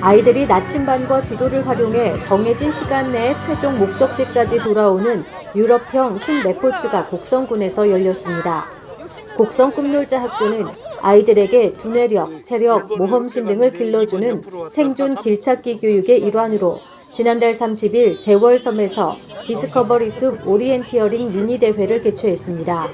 아이들이 나침반과 지도를 활용해 정해진 시간 내에 최종 목적지까지 돌아오는 유럽형 숨 레포츠가 곡성군에서 열렸습니다. 곡성 꿈놀자 학교는 아이들에게 두뇌력, 체력, 모험심 등을 길러주는 생존 길찾기 교육의 일환으로 지난달 30일 재월섬에서 디스커버리 숲 오리엔티어링 미니 대회를 개최했습니다.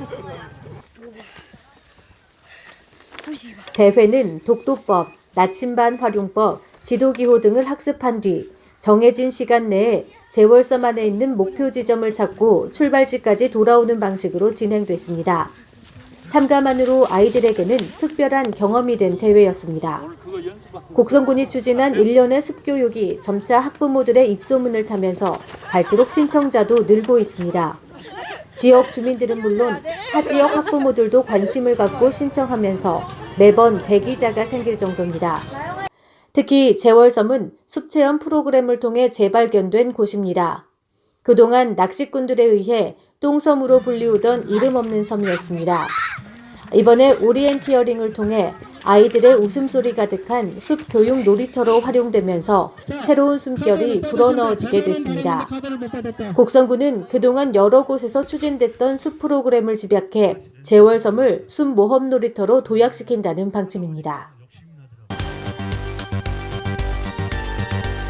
대회는 독도법, 나침반 활용법, 지도기호 등을 학습한 뒤 정해진 시간 내에 재월섬 안에 있는 목표 지점을 찾고 출발지까지 돌아오는 방식으로 진행됐습니다. 참가만으로 아이들에게는 특별한 경험이 된 대회였습니다. 곡성군이 추진한 일련의 숲교육이 점차 학부모들의 입소문을 타면서 갈수록 신청자도 늘고 있습니다. 지역 주민들은 물론 타 지역 학부모들도 관심을 갖고 신청하면서 매번 대기자가 생길 정도입니다. 특히 재월섬은 숲체험 프로그램을 통해 재발견된 곳입니다. 그동안 낚시꾼들에 의해 똥섬으로 불리우던 이름 없는 섬이었습니다. 이번에 오리엔티어링을 통해 아이들의 웃음소리 가득한 숲 교육 놀이터로 활용되면서 새로운 숨결이 불어넣어지게 됐습니다. 곡성군은 그동안 여러 곳에서 추진됐던 숲 프로그램을 집약해 재월섬을 숲 모험 놀이터로 도약시킨다는 방침입니다.